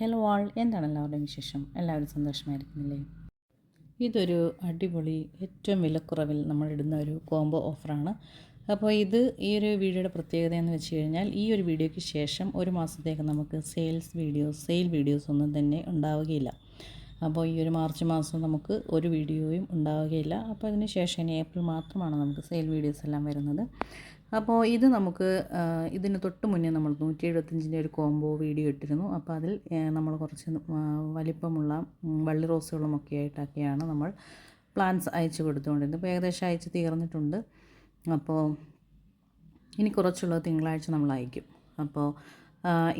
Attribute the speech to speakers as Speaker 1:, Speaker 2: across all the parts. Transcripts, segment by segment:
Speaker 1: Hello ആൾ എന്താണ് എല്ലാവരുടെയും വിശേഷം? എല്ലാവരും സന്തോഷമായിരിക്കുന്നില്ലേ? ഇതൊരു അടിപൊളി ഏറ്റവും വിലക്കുറവിൽ നമ്മൾ ഇടുന്ന ഒരു കോംബോ ഓഫറാണ് അപ്പോൾ ഇത് ഈ ഒരു വീഡിയോയുടെ പ്രത്യേകത എന്ന് വെച്ച് കഴിഞ്ഞാൽ ഈ ഒരു വീഡിയോയ്ക്ക് ശേഷം ഒരു മാസത്തേക്ക് നമുക്ക് സെയിൽസ് വീഡിയോസ് സെയിൽ വീഡിയോസ് ഒന്നും തന്നെ ഉണ്ടാവുകയില്ല. അപ്പോൾ ഈ ഒരു മാർച്ച് മാസം നമുക്ക് ഒരു വീഡിയോയും ഉണ്ടാവുകയില്ല. അപ്പോൾ അതിന് ശേഷം ഇനി ഏപ്രിൽ മാത്രമാണ് നമുക്ക് സെയിൽ വീഡിയോസ് എല്ലാം വരുന്നത്. അപ്പോൾ ഇത് നമുക്ക് ഇതിന് തൊട്ട് മുന്നേ നമ്മൾ നൂറ്റി എഴുപത്തഞ്ചിന്റെ ഒരു കോംബോ വീഡിയോ ഇട്ടിരുന്നു. അപ്പോൾ അതിൽ നമ്മൾ കുറച്ച് വലിപ്പമുള്ള വള്ളി റോസുകളും ഒക്കെ ആയിട്ടൊക്കെയാണ് നമ്മൾ പ്ലാന്റ്സ് അയച്ചു കൊടുത്തുകൊണ്ടിരുന്നത്. ഇപ്പോൾ ഏകദേശം അയച്ച് തീർന്നിട്ടുണ്ട്. അപ്പോൾ ഇനി കുറച്ചുള്ളത് തിങ്കളാഴ്ച നമ്മൾ അയക്കും. അപ്പോൾ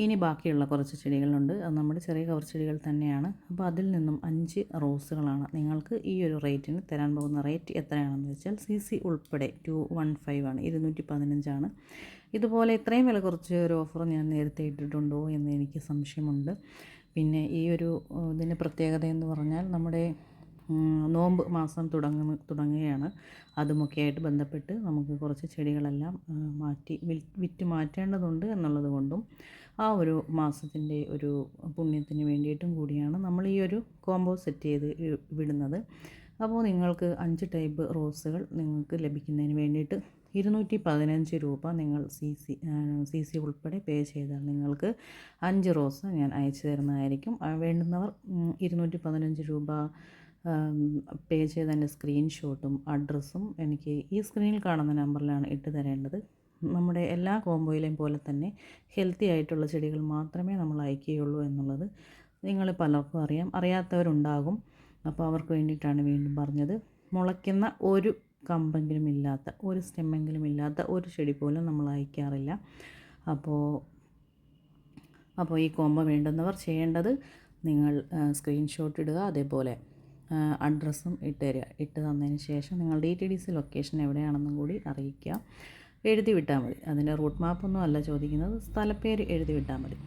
Speaker 1: ഇനി ബാക്കിയുള്ള കുറച്ച് ചെടികളുണ്ട്. അത് നമ്മുടെ ചെറിയ കവർ ചെടികൾ തന്നെയാണ്. അപ്പോൾ അതിൽ നിന്നും അഞ്ച് റോസുകളാണ് നിങ്ങൾക്ക് ഈ ഒരു റേറ്റിന് തരാൻ പോകുന്ന റേറ്റ് എത്രയാണെന്ന് വെച്ചാൽ സി സി ഉൾപ്പെടെ ടു വൺ ഫൈവ് ആണ് ഇരുന്നൂറ്റി പതിനഞ്ചാണ്. ഇതുപോലെ ഇത്രയും വില കുറച്ച് ഒരു ഓഫർ ഞാൻ നേരത്തെ ഇട്ടിട്ടുണ്ടോ എന്ന് എനിക്ക് സംശയമുണ്ട്. പിന്നെ ഈ ഒരു ഇതിന്റെ പ്രത്യേകത എന്ന് പറഞ്ഞാൽ നമ്മുടെ നോമ്പ് മാസം തുടങ്ങുന്ന തുടങ്ങുകയാണ്. അതുമൊക്കെയായിട്ട് ബന്ധപ്പെട്ട് നമുക്ക് കുറച്ച് ചെടികളെല്ലാം മാറ്റി വിറ്റ് മാറ്റേണ്ടതുണ്ട് എന്നുള്ളത് കൊണ്ടും ആ ഒരു മാസത്തിന്റെ ഒരു പുണ്യത്തിന് വേണ്ടിയിട്ടും കൂടിയാണ് നമ്മൾ ഈ ഒരു കോംബോ സെറ്റ് ചെയ്ത് വിടുന്നത്. അപ്പോൾ നിങ്ങൾക്ക് അഞ്ച് ടൈപ്പ് റോസുകൾ നിങ്ങൾക്ക് ലഭിക്കുന്നതിന് വേണ്ടിയിട്ട് ഇരുന്നൂറ്റി പതിനഞ്ച് രൂപ നിങ്ങൾ സി സി സി സി ഉൾപ്പെടെ പേ ചെയ്താൽ നിങ്ങൾക്ക് അഞ്ച് റോസ് ഞാൻ അയച്ചു തരുന്നതായിരിക്കും. വേണ്ടുന്നവർ ഇരുന്നൂറ്റി പതിനഞ്ച് രൂപ പേ ചെയ്തതിന്റെ സ്ക്രീൻഷോട്ടും അഡ്രസ്സും എനിക്ക് ഈ സ്ക്രീനിൽ കാണുന്ന നമ്പറിലാണ് ഇട്ട് തരേണ്ടത്. നമ്മുടെ എല്ലാ കോംബോയിലെയും പോലെ തന്നെ ഹെൽത്തി ആയിട്ടുള്ള ചെടികൾ മാത്രമേ നമ്മൾ അയക്കുകയുള്ളൂ എന്നുള്ളത് നിങ്ങൾ പലർക്കും അറിയാം അറിയാത്തവരുണ്ടാകും. അപ്പോൾ അവർക്ക് വേണ്ടിയിട്ടാണ് വീണ്ടും പറഞ്ഞത്. മുളയ്ക്കുന്ന ഒരു കമ്പെങ്കിലും ഇല്ലാത്ത ഒരു സ്റ്റെമ്മെങ്കിലും ഇല്ലാത്ത ഒരു ചെടി പോലും നമ്മൾ അയക്കാറില്ല. അപ്പോൾ അപ്പോൾ ഈ കോമ്പ വേണ്ടുന്നവർ ചെയ്യേണ്ടത് നിങ്ങൾ സ്ക്രീൻഷോട്ട് ഇടുക അതേപോലെ അഡ്രസ്സും ഇട്ട് തരിക ഇട്ട് തന്നതിന് ശേഷം നിങ്ങൾ D T D C location എവിടെയാണെന്നും കൂടി അറിയിക്കുക എഴുതി വിട്ടാൽ മതി. അതിന്റെ റൂട്ട് മാപ്പൊന്നും അല്ല ചോദിക്കുന്നത്. സ്ഥലപ്പേര് എഴുതി വിട്ടാൽ മതി.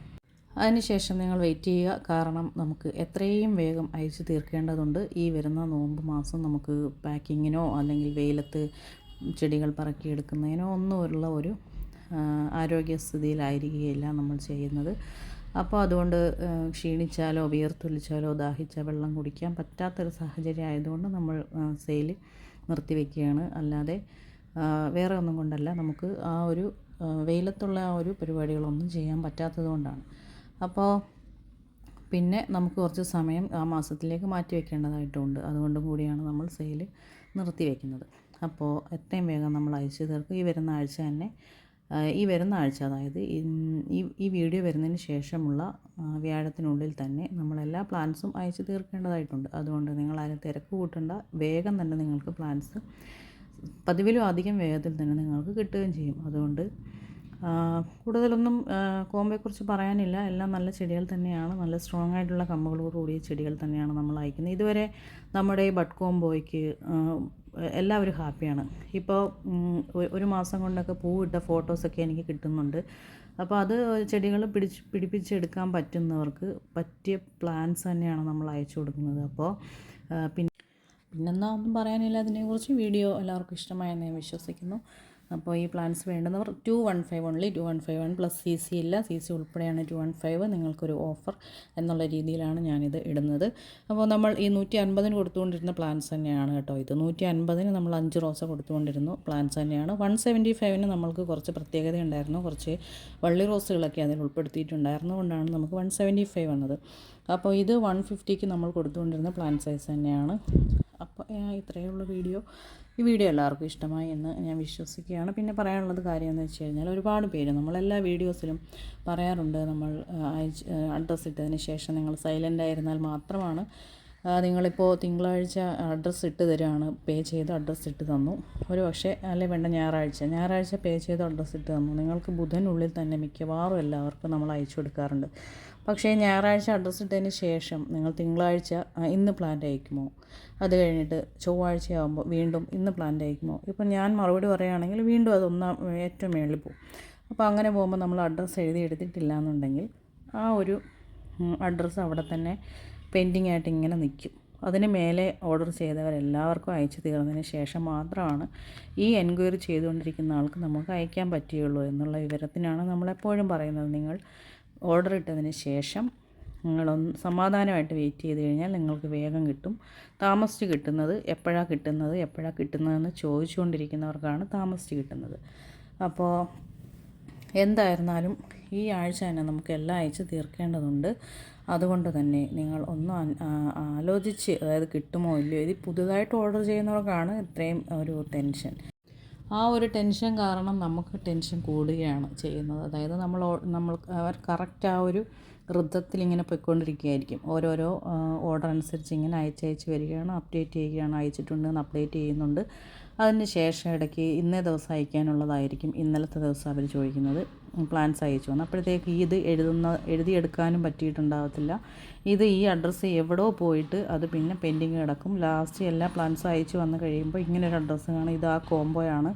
Speaker 1: അതിനുശേഷം നിങ്ങൾ വെയിറ്റ് ചെയ്യുക. കാരണം നമുക്ക് എത്രയും വേഗം അയച്ചു തീർക്കേണ്ടതുണ്ട്. ഈ വരുന്ന നോമ്പ് മാസം നമുക്ക് പാക്കിങ്ങിനോ അല്ലെങ്കിൽ വെയിലത്ത് ചെടികൾ പറക്കിയെടുക്കുന്നതിനോ ഒന്നുമുള്ള ഒരു ആരോഗ്യസ്ഥിതിയിലായിരിക്കുകയില്ല നമ്മൾ ചെയ്യുന്നത്. അപ്പോൾ അതുകൊണ്ട് ക്ഷീണിച്ചാലോ വിയർത്തൊലിച്ചാലോ ദാഹിച്ച വെള്ളം കുടിക്കാൻ പറ്റാത്തൊരു സാഹചര്യം ആയതുകൊണ്ട് നമ്മൾ സെയിൽ നിർത്തിവെക്കുകയാണ്. അല്ലാതെ വേറെ ഒന്നും കൊണ്ടല്ല നമുക്ക് ആ ഒരു വെയിലത്തുള്ള ആ ഒരു പരിപാടികളൊന്നും ചെയ്യാൻ പറ്റാത്തത് കൊണ്ടാണ്. അപ്പോൾ പിന്നെ നമുക്ക് കുറച്ച് സമയം ആ മാസത്തിലേക്ക് മാറ്റി വെക്കേണ്ടതായിട്ടുണ്ട്. അതുകൊണ്ടും കൂടിയാണ് നമ്മൾ സെയിൽ നിർത്തി വയ്ക്കുന്നത് അപ്പോൾ എത്രയും വേഗം നമ്മൾ അയച്ചു തീർക്കും. ഈ വരുന്ന ആഴ്ച തന്നെ ഈ വരുന്ന ആഴ്ച അതായത് ഈ വീഡിയോ വരുന്നതിന് ശേഷമുള്ള വ്യാഴത്തിനുള്ളിൽ തന്നെ നമ്മളെല്ലാ പ്ലാൻസും അയച്ചു തീർക്കേണ്ടതായിട്ടുണ്ട്. അതുകൊണ്ട് നിങ്ങൾ അതിന് തിരക്ക് കൂട്ടേണ്ട. വേഗം തന്നെ നിങ്ങൾക്ക് പ്ലാൻസ് പതിവിലും അധികം വേഗത്തിൽ തന്നെ നിങ്ങൾക്ക് കിട്ടുകയും ചെയ്യും. അതുകൊണ്ട് കൂടുതലൊന്നും കോമ്പയെക്കുറിച്ച് പറയാനില്ല. എല്ലാം നല്ല ചെടികൾ തന്നെയാണ്. നല്ല സ്ട്രോങ് ആയിട്ടുള്ള കമ്പുകളോട് കൂടിയ ചെടികൾ തന്നെയാണ് നമ്മൾ അയക്കുന്നത്. ഇതുവരെ നമ്മുടെ ബഡ് കോംബോയ്ക്ക് എല്ലാവരും ഹാപ്പിയാണ്. ഇപ്പോൾ ഒരു മാസം കൊണ്ടൊക്കെ പൂവിട്ട ഫോട്ടോസൊക്കെ എനിക്ക് കിട്ടുന്നുണ്ട്. അപ്പോൾ അത് ചെടികൾ പിടിച്ച് പിടിപ്പിച്ചെടുക്കാൻ പറ്റുന്നവർക്ക് പറ്റിയ പ്ലാൻസ് തന്നെയാണ് നമ്മൾ അയച്ചു കൊടുക്കുന്നത്. അപ്പോൾ പിന്നെ പിന്നെന്താ ഒന്നും പറയാനില്ല. അതിനെക്കുറിച്ച് വീഡിയോ എല്ലാവർക്കും ഇഷ്ടമായെന്ന് ഞാൻ വിശ്വസിക്കുന്നു. അപ്പോൾ ഈ plans വേണ്ടുന്നവർ two one five only two one five one plus C C ഇല്ല. സി സി ഉൾപ്പെടെയാണ് ടു വൺ ഫൈവ് നിങ്ങൾക്കൊരു ഓഫർ എന്നുള്ള രീതിയിലാണ് ഞാനിത് ഇടുന്നത്. അപ്പോൾ നമ്മൾ ഈ നൂറ്റി അൻപതിന് കൊടുത്തുകൊണ്ടിരുന്ന പ്ലാൻസ് തന്നെയാണ് കേട്ടോ ഇത്. നൂറ്റി അൻപതിന് നമ്മൾ അഞ്ച് റോസ കൊടുത്തുകൊണ്ടിരുന്നു. പ്ലാൻസ് തന്നെയാണ്. വൺ സെവന്റി ഫൈവിന് നമ്മൾക്ക് കുറച്ച് പ്രത്യേകത ഉണ്ടായിരുന്നു. കുറച്ച് വള്ളി റോസുകളൊക്കെ അതിൽ ഉൾപ്പെടുത്തിയിട്ടുണ്ടായിരുന്നു. കൊണ്ടാണ് നമുക്ക് വൺ സെവന്റി ഫൈവ് വന്നത്. അപ്പോൾ ഇത് വൺ ഫിഫ്റ്റിക്ക് നമ്മൾ കൊടുത്തുകൊണ്ടിരുന്ന പ്ലാൻ സൈസ് തന്നെയാണ്. അപ്പോൾ ഉള്ളൂ വീഡിയോ ഈ വീഡിയോ എല്ലാവർക്കും ഇഷ്ടമായി എന്ന് ഞാൻ വിശ്വസിക്കുകയാണ്. പിന്നെ പറയാനുള്ളത് കാര്യം എന്ന് വെച്ച് കഴിഞ്ഞാൽ ഒരുപാട് പേര് നമ്മളെല്ലാ വീഡിയോസിലും പറയാറുണ്ട് നമ്മൾ അയച്ച് അഡ്രസ്സ് ഇട്ടതിന് ശേഷം നിങ്ങൾ സൈലന്റ് ആയിരുന്നാൽ മാത്രമാണ് നിങ്ങളിപ്പോൾ തിങ്കളാഴ്ച അഡ്രസ്സ് ഇട്ട് തരികയാണ് പേ ചെയ്ത് അഡ്രസ്സ് ഇട്ട് തന്നു. ഒരു പക്ഷേ അല്ലെ വേണ്ട ഞായറാഴ്ച. ഞായറാഴ്ച പേ ചെയ്ത് അഡ്രസ്സ് ഇട്ട് തന്നു. നിങ്ങൾക്ക് ബുധനുള്ളിൽ തന്നെ മിക്കവാറും എല്ലാവർക്കും നമ്മൾ അയച്ചു കൊടുക്കാറുണ്ട്. പക്ഷേ ഞായറാഴ്ച അഡ്രസ്സ് ഇട്ടതിന് ശേഷം നിങ്ങൾ തിങ്കളാഴ്ച ഇന്ന് പ്ലാന്റ് അയക്കുമോ അത് കഴിഞ്ഞിട്ട് ചൊവ്വാഴ്ച ആകുമ്പോൾ വീണ്ടും ഇന്ന് പ്ലാന്റ് അയക്കുമോ ഇപ്പം ഞാൻ മറുപടി പറയുകയാണെങ്കിൽ വീണ്ടും അത് ഒന്നാം ഏറ്റവും മേളിൽ പോകും. അപ്പോൾ അങ്ങനെ പോകുമ്പോൾ നമ്മൾ അഡ്രസ്സ് എഴുതി എടുത്തിട്ടില്ല എന്നുണ്ടെങ്കിൽ ആ ഒരു അഡ്രസ്സ് അവിടെ തന്നെ പെൻഡിങ് ആയിട്ട് ഇങ്ങനെ നിൽക്കും. അതിന് മേലെ ഓർഡർ ചെയ്തവരെല്ലാവർക്കും അയച്ചു തീർന്നതിന് ശേഷം മാത്രമാണ് ഈ എൻക്വയറി ചെയ്തുകൊണ്ടിരിക്കുന്ന ആൾക്ക് നമുക്ക് അയക്കാൻ പറ്റുകയുള്ളൂ എന്നുള്ള വിവരത്തിനാണ് നമ്മളെപ്പോഴും പറയുന്നത്. നിങ്ങൾ ഓർഡർ ഇട്ടതിന് ശേഷം നിങ്ങളൊന്ന് സമാധാനമായിട്ട് വെയിറ്റ് ചെയ്ത് കഴിഞ്ഞാൽ നിങ്ങൾക്ക് വേഗം കിട്ടും. താമസിച്ച് കിട്ടുന്നത് എപ്പോഴാണ് കിട്ടുന്നത് എപ്പോഴാണ് കിട്ടുന്നതെന്ന് ചോദിച്ചുകൊണ്ടിരിക്കുന്നവർക്കാണ് താമസിച്ച് കിട്ടുന്നത്. അപ്പോൾ എന്തായിരുന്നാലും ഈ ആഴ്ച തന്നെ നമുക്ക് എല്ലാ ആഴ്ച തീർക്കേണ്ടതുണ്ട്. അതുകൊണ്ട് തന്നെ നിങ്ങൾ ഒന്ന് ആലോചിച്ച് അതായത് കിട്ടുമോ ഇല്ലയോ ഇത് പുതുതായിട്ട് ഓർഡർ ചെയ്യുന്നവർക്കാണ് ഇത്രയും ഒരു ടെൻഷൻ. ആ ഒരു ടെൻഷൻ കാരണം നമുക്ക് ടെൻഷൻ കൂടുകയാണ് ചെയ്യുന്നത്. അതായത് നമ്മൾ നമ്മൾ അവർ കറക്റ്റ് ആ ഒരു വൃദ്ധത്തിൽ ഇങ്ങനെ പോയിക്കൊണ്ടിരിക്കുകയായിരിക്കും. ഓരോരോ ഓർഡർ അനുസരിച്ച് ഇങ്ങനെ അയച്ചയച്ച് വരികയാണ് അപ്ഡേറ്റ് ചെയ്യുകയാണ് അയച്ചിട്ടുണ്ട് അപ്ഡേറ്റ് ചെയ്യുന്നുണ്ട്. അതിന് ശേഷം ഇടയ്ക്ക് ഇന്നേ ദിവസം അയക്കാനുള്ളതായിരിക്കും ഇന്നലത്തെ ദിവസം അവർ ചോദിക്കുന്നത്. പ്ലാൻസ് അയച്ചു വന്നു അപ്പോഴത്തേക്ക് ഇത് എഴുതുന്ന എഴുതിയെടുക്കാനും പറ്റിയിട്ടുണ്ടാകത്തില്ല ഇത് ഈ അഡ്രസ്സ് എവിടോ പോയിട്ട് അത് പിന്നെ പെൻഡിങ് കിടക്കും. ലാസ്റ്റ് എല്ലാ പ്ലാൻസും അയച്ചു വന്നു കഴിയുമ്പോൾ ഇങ്ങനെ ഒരു അഡ്രസ്സ് കാണും. ഇത് ആ കോംബോയാണ്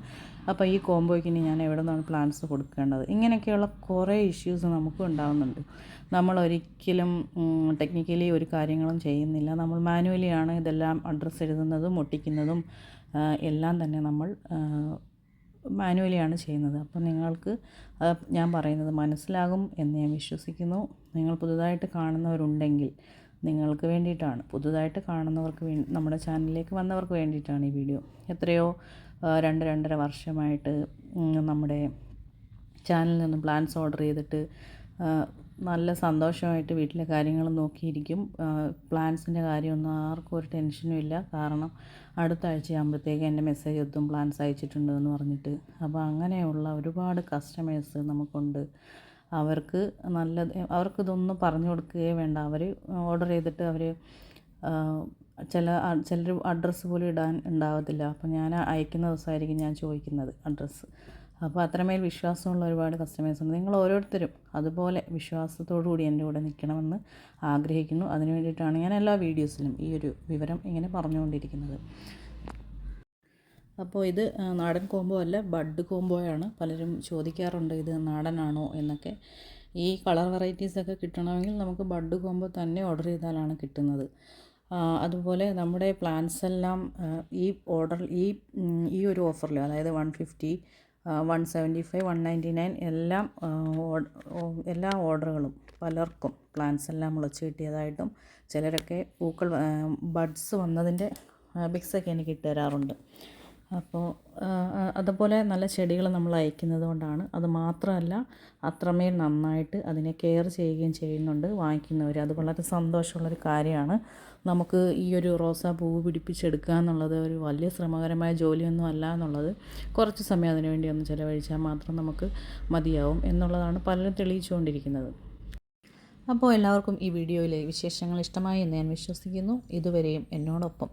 Speaker 1: അപ്പോൾ ഈ കോംബോയ്ക്ക് ഇനി ഞാൻ എവിടെ നിന്നാണ് പ്ലാൻസ് കൊടുക്കേണ്ടത്? ഇങ്ങനെയൊക്കെയുള്ള കുറേ ഇഷ്യൂസ് നമുക്കും ഉണ്ടാകുന്നുണ്ട് നമ്മൾ ഒരിക്കലും ടെക്നിക്കലി ഒരു കാര്യങ്ങളും ചെയ്യുന്നില്ല. നമ്മൾ മാനുവലിയാണ് ഇതെല്ലാം അഡ്രസ്സ് എഴുതുന്നതും ഒട്ടിക്കുന്നതും എല്ലാം തന്നെ നമ്മൾ മാനുവലിയാണ് ചെയ്യുന്നത്. അപ്പോൾ നിങ്ങൾക്ക് ഞാൻ പറയുന്നത് മനസ്സിലാകും എന്ന് ഞാൻ വിശ്വസിക്കുന്നു. നിങ്ങൾ പുതുതായിട്ട് കാണുന്നവരുണ്ടെങ്കിൽ നിങ്ങൾക്ക് വേണ്ടിയിട്ടാണ്. പുതുതായിട്ട് കാണുന്നവർക്ക് വേ നമ്മുടെ ചാനലിലേക്ക് വന്നവർക്ക് വേണ്ടിയിട്ടാണ് ഈ വീഡിയോ. എത്രയോ രണ്ട് രണ്ടര വർഷമായിട്ട് നമ്മുടെ ചാനലിൽ നിന്ന് പ്ലാൻസ് ഓർഡർ ചെയ്തിട്ട് നല്ല സന്തോഷമായിട്ട് വീട്ടിലെ കാര്യങ്ങൾ നോക്കിയിരിക്കും. പ്ലാൻസിന്റെ കാര്യമൊന്നും ആർക്കും ഒരു ടെൻഷനും ഇല്ല. കാരണം അടുത്ത ആഴ്ചയാകുമ്പോഴത്തേക്ക് എന്റെ മെസ്സേജ് എത്തും പ്ലാൻസ് അയച്ചിട്ടുണ്ട് എന്ന് പറഞ്ഞിട്ട്. അപ്പോൾ അങ്ങനെയുള്ള ഒരുപാട് കസ്റ്റമേഴ്സ് നമുക്കുണ്ട്. അവർക്ക് നല്ല അവർക്ക് ഇതൊന്നും പറഞ്ഞു കൊടുക്കുകയേ വേണ്ട. അവർ ഓർഡർ ചെയ്തിട്ട് അവർ ചില ചിലർ അഡ്രസ്സ് പോലും ഇടാൻ ഉണ്ടാവത്തില്ല. അപ്പോൾ ഞാൻ അയക്കുന്ന ദിവസമായിരിക്കും ഞാൻ ചോദിക്കുന്നത് അഡ്രസ്സ് അപ്പോൾ അത്രമേൽ വിശ്വാസമുള്ള ഒരുപാട് കസ്റ്റമേഴ്സ് ഉണ്ട്. നിങ്ങൾ ഓരോരുത്തരും അതുപോലെ വിശ്വാസത്തോടു കൂടി എന്റെ കൂടെ നിൽക്കണമെന്ന് ആഗ്രഹിക്കുന്നു. അതിനു വേണ്ടിയിട്ടാണ് ഞാൻ എല്ലാ വീഡിയോസിലും ഈ ഒരു വിവരം ഇങ്ങനെ പറഞ്ഞുകൊണ്ടിരിക്കുന്നത്. അപ്പോൾ ഇത് നാടൻ കോംബോ അല്ല ബഡ് കോംബോയാണ്. പലരും ചോദിക്കാറുണ്ട് ഇത് നാടനാണോ? എന്നൊക്കെ. ഈ കളർ വെറൈറ്റീസൊക്കെ കിട്ടണമെങ്കിൽ നമുക്ക് ബഡ് കോംബോ തന്നെ ഓർഡർ ചെയ്താലാണ് കിട്ടുന്നത്. അതുപോലെ നമ്മുടെ പ്ലാൻസ് എല്ലാം ഈ ഓർഡർ ഈ ഈ ഒരു ഓഫറിൽ അതായത് one fifty one seventy five one ninety nine എല്ലാം എല്ലാ ഓർഡറുകളും പലർക്കും പ്ലാൻസ് എല്ലാം മുളച്ച് കിട്ടിയതായിട്ടും ചിലരൊക്കെ പൂക്കൾ ബഡ്സ് വന്നതിന്റെ ബിക്സൊക്കെ എനിക്ക് ഇട്ട് തരാറുണ്ട്. അപ്പോൾ അതുപോലെ നല്ല ചെടികൾ നമ്മൾ അയക്കുന്നത് കൊണ്ടാണ്. അത് മാത്രമല്ല അത്രമേൽ നന്നായിട്ട് അതിനെ കെയർ ചെയ്യുകയും ചെയ്യുന്നുണ്ട് വാങ്ങിക്കുന്നവർ അത് വളരെ സന്തോഷമുള്ളൊരു കാര്യമാണ്. നമുക്ക് ഈ ഒരു റോസാ പൂവ് പിടിപ്പിച്ചെടുക്കുക എന്നുള്ളത് ഒരു വലിയ ശ്രമകരമായ ജോലിയൊന്നും അല്ല എന്നുള്ളത് കുറച്ച് സമയം അതിനു വേണ്ടി ഒന്ന് ചിലവഴിച്ചാൽ മാത്രം നമുക്ക് മതിയാവും എന്നുള്ളതാണ് പലരും തെളിയിച്ചുകൊണ്ടിരിക്കുന്നത്. അപ്പോൾ എല്ലാവർക്കും ഈ വീഡിയോയിലെ വിശേഷങ്ങൾ ഇഷ്ടമായി എന്ന് ഞാൻ വിശ്വസിക്കുന്നു. ഇതുവരെയും എന്നോടൊപ്പം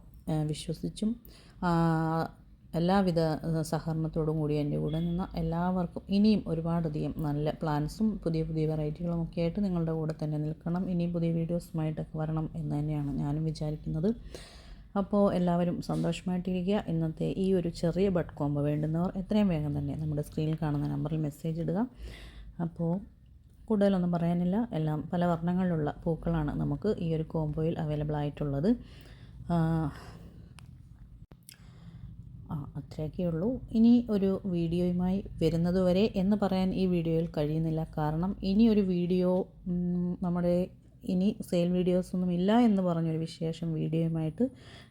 Speaker 1: വിശ്വസിച്ചും എല്ലാവിധ സഹകരണത്തോടും കൂടി എന്റെ കൂടെ നിന്ന എല്ലാവർക്കും ഇനിയും ഒരുപാടധികം നല്ല പ്ലാൻസും പുതിയ പുതിയ വെറൈറ്റികളും ഒക്കെ ആയിട്ട് നിങ്ങളുടെ കൂടെ തന്നെ നിൽക്കണം. ഇനിയും പുതിയ വീഡിയോസുമായിട്ടൊക്കെ വരണം എന്ന് തന്നെയാണ് ഞാനും വിചാരിക്കുന്നത്. അപ്പോൾ എല്ലാവരും സന്തോഷമായിട്ടിരിക്കുക. ഇന്നത്തെ ഈ ഒരു ചെറിയ ബഡ് കോംബോ വേണ്ടുന്നവർ എത്രയും വേഗം തന്നെ നമ്മുടെ സ്ക്രീനിൽ കാണുന്ന നമ്പറിൽ മെസ്സേജ് ഇടുക. അപ്പോൾ കൂടുതലൊന്നും പറയാനില്ല. എല്ലാം പല വർണങ്ങളിലുള്ള പൂക്കളാണ് നമുക്ക് ഈ ഒരു കോംബോയിൽ അവൈലബിൾ ആയിട്ടുള്ളത്. ആ അത്രയൊക്കെ ഉള്ളൂ. ഇനി ഒരു വീഡിയോയുമായി വരുന്നതുവരെ എന്ന് പറയാൻ ഈ വീഡിയോയിൽ കഴിയുന്നില്ല. കാരണം ഇനി ഒരു വീഡിയോ നമ്മുടെ ഇനി സെയിൽ വീഡിയോസൊന്നും ഇല്ല എന്ന് പറഞ്ഞൊരു വിശേഷം വീഡിയോയുമായിട്ട്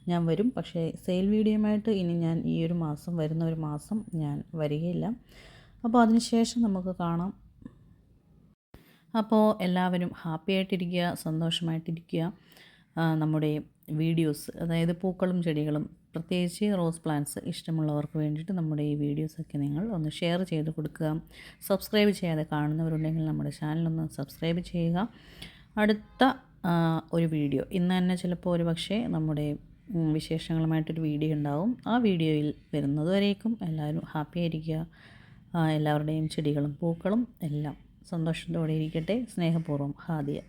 Speaker 1: ഞാൻ വരും. പക്ഷേ സെയിൽ വീഡിയോയുമായിട്ട് ഇനി ഞാൻ ഈ ഒരു മാസം വരുന്ന ഒരു മാസം ഞാൻ വരികയില്ല. അപ്പോൾ അതിനുശേഷം നമുക്ക് കാണാം. അപ്പോൾ എല്ലാവരും ഹാപ്പി ആയിട്ടിരിക്കുക സന്തോഷമായിട്ടിരിക്കുക. നമ്മുടെ വീഡിയോസ് അതായത് പൂക്കളും ചെടികളും പ്രത്യേകിച്ച് റോസ് പ്ലാന്റ്സ് ഇഷ്ടമുള്ളവർക്ക് വേണ്ടിയിട്ട് നമ്മുടെ ഈ വീഡിയോസൊക്കെ നിങ്ങൾ ഒന്ന് ഷെയർ ചെയ്ത് കൊടുക്കുക. സബ്സ്ക്രൈബ് ചെയ്യാതെ കാണുന്നവരുണ്ടെങ്കിൽ നമ്മുടെ ചാനലൊന്ന് സബ്സ്ക്രൈബ് ചെയ്യുക. അടുത്ത ഒരു വീഡിയോ. ഇന്ന് തന്നെ ചിലപ്പോൾ ഒരു പക്ഷേ നമ്മുടെ വിശേഷങ്ങളുമായിട്ടൊരു വീഡിയോ ഉണ്ടാവും. ആ വീഡിയോയിൽ വരുന്നതുവരേക്കും എല്ലാവരും ഹാപ്പി ആയിരിക്കുക. എല്ലാവരുടെയും ചെടികളും പൂക്കളും എല്ലാം സന്തോഷത്തോടെ ഇരിക്കട്ടെ. സ്നേഹപൂർവം ഹാദിയ.